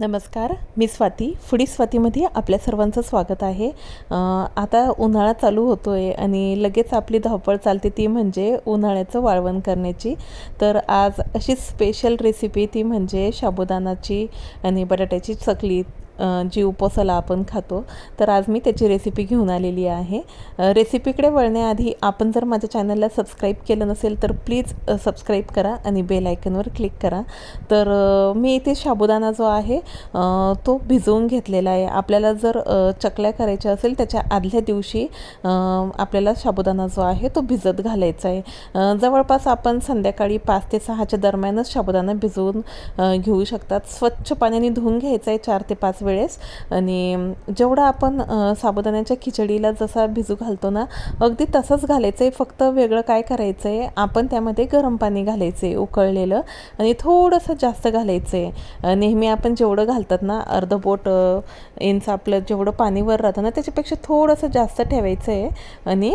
नमस्कार मी स्वाती. फुडी स्वातीमध्ये आपल्या सर्वांचं स्वागत आहे. आता उन्हाळा चालू होतो आहे आणि लगेच आपली धावपळ चालते ती म्हणजे उन्हाळ्याचं वाळवण करण्याची. तर आज अशी स्पेशल रेसिपी ती म्हणजे साबुदाणाची आणि बटाट्याची चकली जी उपवासाला आपण खातो. तर आज मी त्याची रेसिपी घेऊन आलेली आहे. रेसिपीकडे वळण्याआधी आपण जर माझ्या चॅनलला सबस्क्राईब केलं नसेल तर प्लीज सबस्क्राईब करा आणि बेल आयकनवर क्लिक करा. तर मी इथे साबुदाणा जो आहे तो भिजवून घेतलेला आहे. आपल्याला जर चकल्या करायच्या असेल त्याच्या आदल्या दिवशी आपल्याला साबुदाणा जो आहे तो भिजत घालायचा आहे. जवळपास आपण संध्याकाळी पाच ते सहाच्या दरम्यानच साबुदाणा भिजवून घेऊ शकतात. स्वच्छ पाण्याने धुवून घ्यायचा आहे चार ते पाच वेळेस. आणि जेवढं जेवढा आपण साबुदाण्याच्या खिचडीला जसा भिजू घालतो ना अगदी तसंच घालायचं आहे फक्त वेगळं काय करायचं आहे आपण त्यामध्ये गरम पाणी घालायचं आहे उकळलेलं आणि थोडंसं जास्त घालायचं आहे नेहमी आपण जेवढं घालतात ना अर्ध बोट इंच आपलं जेवढं पाणी वर राहतं ना त्याच्यापेक्षा थोडंसं जास्त ठेवायचं आहे आणि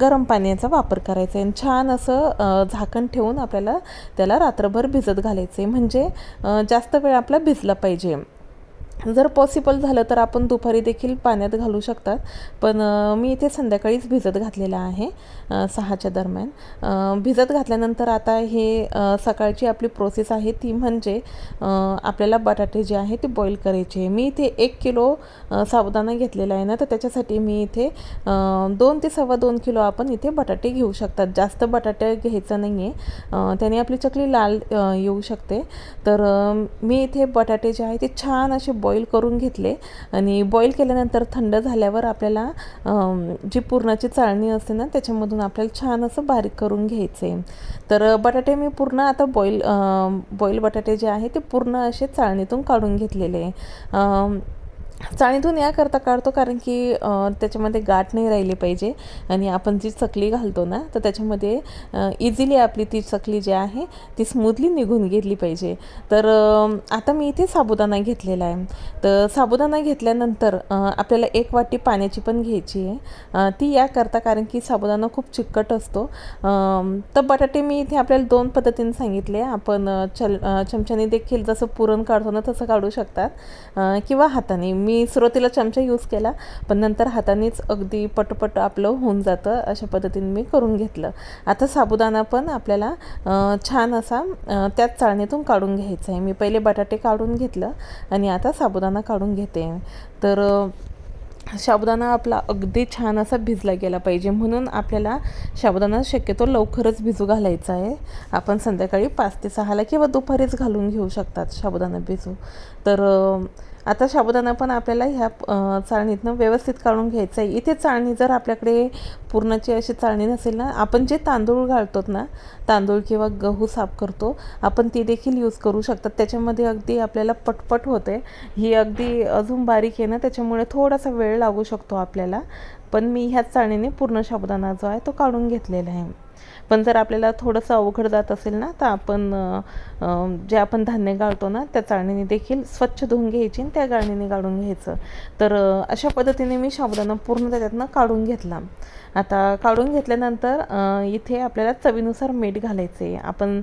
गरम पाण्याचा वापर करायचा आहे आणि छान असं झाकण ठेवून आपल्याला त्याला रात्रभर भिजत घालायचं आहे म्हणजे जास्त वेळ आपला भिजला पाहिजे. जर पॉसिबल झालं तर आपण दुपारी देखील पाण्यात घालू शकतात. पण मी इथे संध्याकाळीच भिजत घातलेलं आहे सहाच्या दरम्यान. भिजत घातल्यानंतर आता हे सकाळची आपली प्रोसेस आहे ती म्हणजे आपल्याला बटाटे जे आहे ते बॉईल करायचे. मी इथे एक किलो साबुदाणा घेतलेला आहे ना तर त्याच्यासाठी मी इथे दोन ते सव्वा दोन किलो आपण इथे बटाटे घेऊ शकतात. जास्त बटाटे घ्यायचं नाही आहे त्याने आपली चकली लाल येऊ शकते. तर मी इथे बटाटे जे आहे ते छान असे बॉईल करून घेतले. आणि बॉईल केल्यानंतर थंड झाल्यावर आपल्याला जी पुरणाची चाळणी असते ना त्याच्यामधून आपल्याला छान असं बारीक करून घ्यायचे. तर बटाटे मी पूर्ण आता बॉईल बॉईल बटाटे जे आहे ते पूर्ण असे चाळणीतून काढून घेतलेले. चाळणीतून याकरता काढतो कारण की त्याच्यामध्ये गाठ नाही राहिली पाहिजे. आणि आपण जी चकली घालतो ना तर त्याच्यामध्ये इझिली आपली ती चकली जी आहे ती स्मूथली निघून गेली पाहिजे. तर आता मी इथे साबुदाणा घेतलेला आहे. तर साबुदाणा घेतल्यानंतर आपल्याला एक वाटी पाण्याची पण घ्यायची आहे. ती याकरता कारण की साबुदाणा खूप चिकट असतो. तर बटाटे मी इथे आपल्याला दोन पद्धतीने सांगितले. आपण चल चमच्याने देखील जसं पुरण काढतो ना तसं काढू शकतात. किंवा हाताने. मी सुरुवातीला चमचा यूज केला पण नंतर हातानेच अगदी पटपट आपलं होऊन जातं अशा पद्धतीने मी करून घेतलं. आता साबुदाणा पण आपल्याला छान असा त्याच चाळणीतून काढून घ्यायचा आहे. मी पहिले बटाटे काढून घेतलं आणि आता साबुदाणा काढून घेते. तर साबुदाणा आपला अगदी छान असा भिजला गेला पाहिजे. म्हणून आपल्याला साबुदाणा शक्यतो लवकरच भिजू घालायचा आहे. आपण संध्याकाळी पाच ते सहाला किंवा दुपारीच घालून घेऊ शकतात साबुदाणा भिजू. तर आता साबुदाणा पण आपल्याला ह्या चाळणीतनं व्यवस्थित काढून घ्यायचं आहे. इथे चाळणी जर आपल्याकडे पूर्णाची अशी चाळणी नसेल ना आपण जे तांदूळ घालतो ना तांदूळ किंवा गहू साफ करतो आपण ती देखील यूज करू शकतात. त्याच्यामध्ये अगदी आपल्याला पटपट होते. ही अगदी अजून बारीक आहे ना त्याच्यामुळे थोडासा वेळ लागू शकतो आपल्याला. पण मी ह्याच चाळणीने पूर्ण साबुदाणा जो आहे तो काढून घेतलेला आहे. पण जर आपल्याला थोडंसं अवघड जात असेल ना तर आपण जे आपण धान्य गाळतो ना त्या चाळणीने देखील स्वच्छ धुवून घ्यायची आणि त्या गाळणीने गाळून घ्यायचं. तर अशा पद्धतीने मी साबुदाणा पूर्ण त्याच्यातनं काढून घेतला. आता काढून घेतल्यानंतर इथे आपल्याला चवीनुसार मीठ घालायचं आहे आपण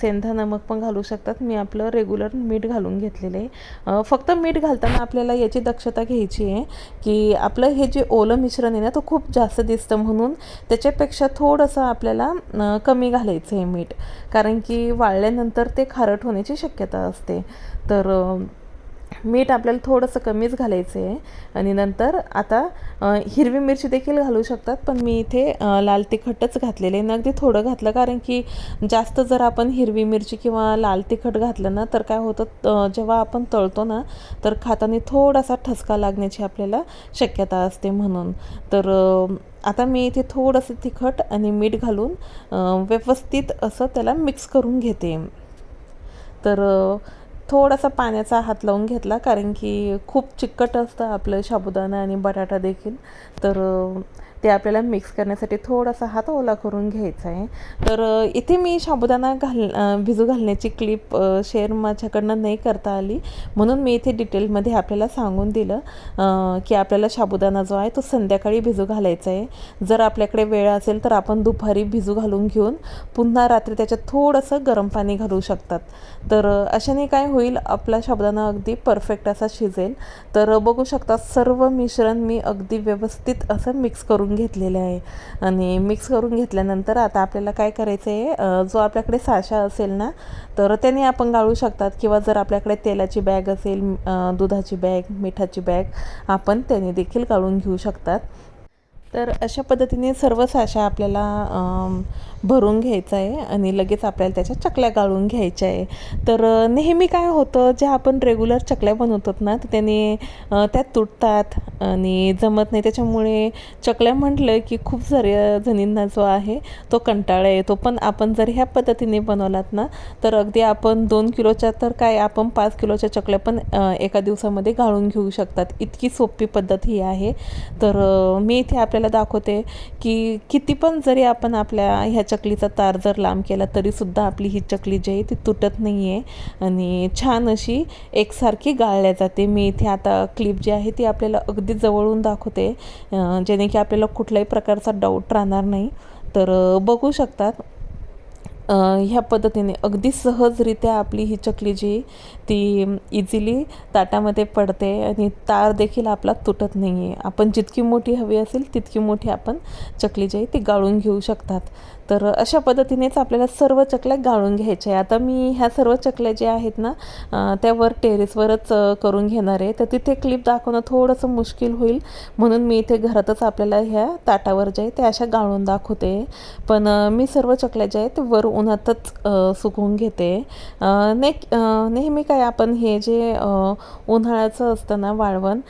सेंधा नमक पण घालू शकतात. मी आपलं रेग्युलर मीठ घालून घेतलेलं आहे. फक्त मीठ घालताना आपल्याला याची दक्षता घ्यायची आहे की आपलं हे जे ओलं मिश्रण आहे ना तो खूप जास्त दिसतं म्हणून त्याच्यापेक्षा थोडंसं आपल्याला कमी घालायचं आहे मीठ. कारण की वाळल्यानंतर ते खारट होण्याची शक्यता असते. तर मीठ आपल्याला थोडंसं कमीच घालायचं आहे. आणि नंतर आता हिरवी मिरची देखील घालू शकतात पण मी इथे लाल तिखटच घातलेले आहे. अगदी थोडं घातलं कारण की जास्त जर आपण हिरवी मिरची किंवा लाल तिखट घातलं ना तर काय होतं जेव्हा आपण तळतो ना तर खाताना थोडासा ठसका लागण्याची आपल्याला शक्यता असते म्हणून. तर आता मी इथे थोडंसं तिखट आणि मीठ घालून व्यवस्थित असं त्याला मिक्स करून घेते. तर थोडासा पाण्याचा हात लावून घेतला कारण की खूप चिकट असतं आपलं साबुदाणा आणि बटाटा देखील. तर ते आपल्याला मिक्स करण्यासाठी थोडासा हात ओला करून घ्यायचा आहे. तर इथे मी साबुदाणा घाल भिजू घालण्याची क्लिप शेअर माझ्याकडनं नाही करता आली. म्हणून मी इथे डिटेलमध्ये आपल्याला सांगून दिलं की आपल्याला साबुदाणा जो आहे तो संध्याकाळी भिजू घालायचा आहे. जर आपल्याकडे वेळ असेल तर आपण दुपारी भिजू घालून घेऊन पुन्हा रात्री त्याच्यात थोडंसं गरम पाणी घालू शकतात. तर अशाने काय होईल आपला साबुदाणा अगदी परफेक्ट असा शिजेल. तर बघू शकता सर्व मिश्रण मी अगदी व्यवस्थित असं मिक्स करून घेतलेलं आहे. आणि मिक्स करून घेतल्यानंतर आता आपल्याला काय करायचं आहे जो आपल्याकडे साशा असेल ना तर त्याने आपण गाळू शकतात. किंवा जर आपल्याकडे तेलाची बॅग असेल दुधाची बॅग मिठाची बॅग आपण त्याने देखील गाळून घेऊ शकतात. तर अशा पद्धतीने सर्व साशा आपल्याला भरून घ्यायचं आहे आणि लगेच आपल्याला त्याच्या चकल्या गाळून घ्यायच्या आहे तर नेहमी काय होतं ज्या आपण रेग्युलर चकल्या बनवतो ना तर त्याने त्या तुटतात आणि जमत नाही. त्याच्यामुळे चकल्या म्हटलं की खूप साऱ्या जणींना जो आहे तो कंटाळा येतो. पण आपण जर ह्या पद्धतीने बनवलात ना तर अगदी आपण दोन किलोच्या तर काय आपण पाच किलोच्या चकल्या पण एका दिवसामध्ये गाळून घेऊ शकतात. इतकी सोपी पद्धत ही आहे. तर मी इथे आपल्याला दाखवते की किती पण जरी आपण आपल्या ह्या चकलीचा तार जर लांब केला तरीसुद्धा आपली ही चकली जी आहे ती तुटत नाही आहे आणि छान अशी एकसारखी गाळल्या जाते. मी इथे आता क्लिप जी आहे ती आपल्याला अगदी जवळून दाखवते जेणे की आपल्याला कुठल्याही प्रकारचा डाऊट राहणार नाही. तर बघू शकतात. ह्या पद्धतीने. अगदी सहजरित्या आपली ही चकली जी ती इझिली ताटामध्ये पडते आणि तार देखील आपला तुटत नाही आहे आपण जितकी मोठी हवी असेल तितकी मोठी आपण चकली जी आहे ती गाळून घेऊ शकतात. तर अशा पद्धतीनेच आपल्याला सर्व चकल्या गाळून घ्यायच्या आहे आता मी ह्या सर्व चकल्या ज्या आहेत ना त्यावर टेरेसवरच करून घेणार आहे. तर तिथे क्लिप दाखवणं थोडंसं मुश्किल होईल. म्हणून मी इथे घरातच आपल्याला ह्या ताटावर जे आहे ते अशा गाळून दाखवते. पण मी सर्व चकल्या ज्या आहेत ते वर उन्हातच सुकवून घेते. ने नेहमी काय आपण हे जे उन्हाळ्याचं असतं ना वाळवण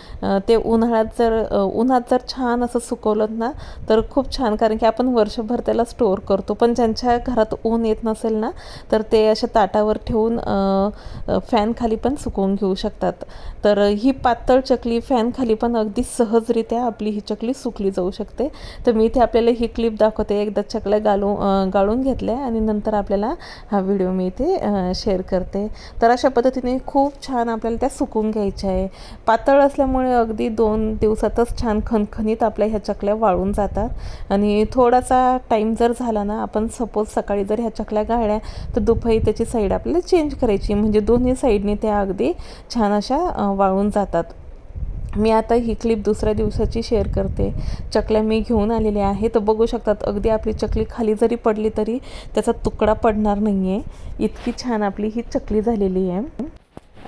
ते उन्हाळ्यात जर उन्हात जर छान असं सुकवलं ना तर खूप छान. कारण की आपण वर्षभर त्याला स्टोअर करतो. पण ज्यांच्या घरात ऊन येत नसेल ना तर ते अशा ताटावर ठेवून फॅनखाली पण सुकवून घेऊ शकतात. तर ही पातळ चकली फॅनखाली पण अगदी सहजरित्या आपली ही चकली सुकली जाऊ शकते. तर मी इथे आपल्याला ही क्लिप दाखवते. एकदा चकल्या गालू गाळून घेतल्या आणि नंतर आपल्याला हा व्हिडिओ मी इथे शेअर करते. तर अशा पद्धतीने खूप छान आपल्याला त्या सुकून घ्यायच्या आहे. पातळ असल्यामुळे अगदी दोन दिवसातच छान खणखणीत आपल्या ह्या चकल्या वाळून जातात. आणि थोडासा टाईम जर झाला ना आपण सपोज सकाळी जर ह्या चकल्या गाळल्या तर दुपारी त्याची साईड आपल्याला चेंज करायची. म्हणजे दोन्ही साईडने त्या अगदी छान अशा वाळून जातात. मी आता ही क्लिप दुसऱ्या दिवसाची शेअर करते. चकल्या मी घेऊन आलेले आहे. तर बघू शकतात अगदी आपली चकली खाली जरी पडली तरी त्याचा तुकडा पडणार नाही आहे इतकी छान आपली ही चकली झालेली आहे.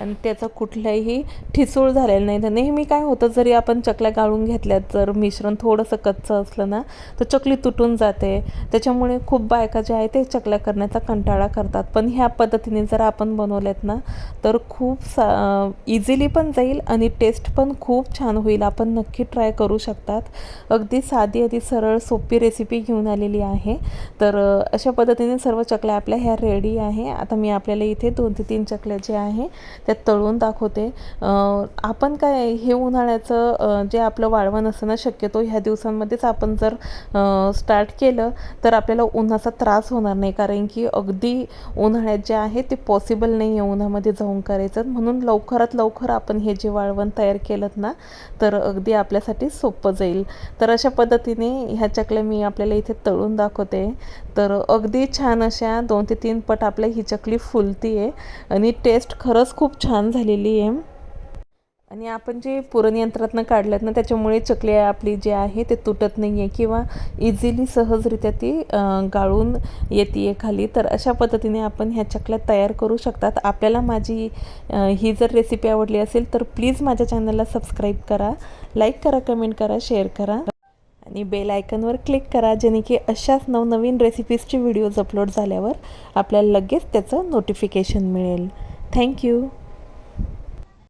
आणि त्याचं कुठल्याही ठिसूळ झालेलं नाही. तर नेहमी काय होतं जरी आपण चकल्या गाळून घेतल्यात जर मिश्रण थोडंसं कच्चं असलं ना तर चकली तुटून जाते. त्याच्यामुळे खूप बायका ज्या आहेत ते चकल्या करण्याचा कंटाळा करतात. पण ह्या पद्धतीने जर आपण बनवल्यात ना तर खूप सा इझिली पण जाईल आणि टेस्ट पण खूप छान होईल. आपण नक्की ट्राय करू शकतात. अगदी साधी अगदी सरळ सोपी रेसिपी घेऊन आलेली आहे. तर अशा पद्धतीने सर्व चकल्या आपल्या ह्या रेडी आहे. आता मी आपल्याला इथे दोन ते तीन चकल्या जे आहे त्या तळून दाखवते. आपण काय हे उन्हाळ्याचं जे आपलं वाळवण असतं ना शक्यतो ह्या दिवसांमध्येच आपण जर स्टार्ट केलं तर आपल्याला उन्हाचा त्रास होणार नाही. कारण की अगदी उन्हाळ्यात जे आहे ते पॉसिबल नाही आहे उन्हामध्ये जाऊन करायचं. म्हणून लवकरात लवकर आपण हे जे वाळवण तयार केलं ना तर अगदी आपल्यासाठी सोपं जाईल. तर अशा पद्धतीने ह्या चकल्या मी आपल्याला इथे तळून दाखवते. तर अगदी छान अशा दोन ते तीन पट आपल्या ही चकली फुलती आहे आणि टेस्ट खरंच खूप छान झालेली आहे आणि आपण जे पुरण यंत्रातनं काढल्यात ना त्याच्यामुळे चकली आपली जी आहे ते तुटत नाही आहे किंवा इझिली सहजरित्या ती गाळून येते आहे खाली. तर अशा पद्धतीने आपण ह्या चकल्या तयार करू शकतात. आपल्याला माझी ही जर रेसिपी आवडली असेल तर प्लीज माझ्या चॅनलला सबस्क्राईब करा लाईक करा कमेंट करा शेअर करा. आणि बेल आयकनवर क्लिक करा जेणे की अशाच नवनवीन रेसिपीजचे व्हिडिओज अपलोड झाल्यावर आपल्याला लगेच त्याचं नोटिफिकेशन मिळेल. थँक्यू